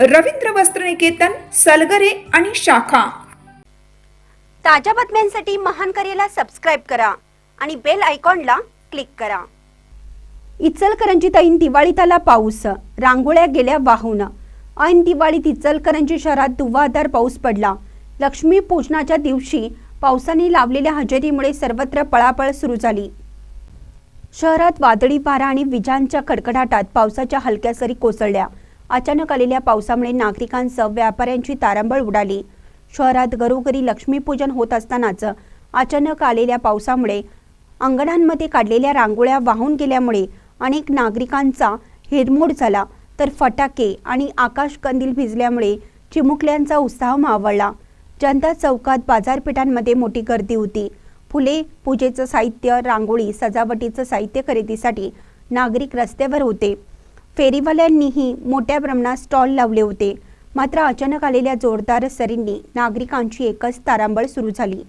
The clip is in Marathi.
रवींद्र वस्त्रनिकेतन सलगरे आणि शाखा. ताज्या बातम्यांसाठी महान करेला सबस्क्राईब करा आणि बेल आयकॉनला क्लिक करा. इचलकरंजीत ऐन दिवाळीत आला पाऊस. रांगोळ्या गेल्या वाहून. ऐन दिवाळीत इचलकरंजी शहरात धुवाधार पाऊस पडला. लक्ष्मी पूजनाच्या दिवशी पावसाने लावलेल्या हजेरीमुळे सर्वत्र पळापळ सुरू झाली. शहरात वादळी वारा आणि विजांच्या कडकडाटात पावसाच्या हलक्या सरी कोसळल्या. अचानक आलेल्या पावसामुळे नागरिकांसह व्यापाऱ्यांची तारांबळ उडाली. शहरात घरोघरी लक्ष्मीपूजन होत असतानाच अचानक आलेल्या पावसामुळे अंगणांमध्ये काढलेल्या रांगोळ्या वाहून गेल्यामुळे अनेक नागरिकांचा हिरमोड झाला. तर फटाके आणि आकाशकंदील भिजल्यामुळे चिमुकल्यांचा उत्साह मावळला. जनता चौकात बाजारपेठांमध्ये मोठी गर्दी होती. फुले पूजेचं साहित्य रांगोळी सजावटीचं साहित्य खरेदीसाठी नागरिक रस्त्यावर होते. फेरीवाल्यांनीही मोठ्या प्रमाणात स्टॉल लावले होते. मात्र अचानक आलेल्या जोरदार सरींनी नागरिकांची एकच तारांबळ सुरू झाली.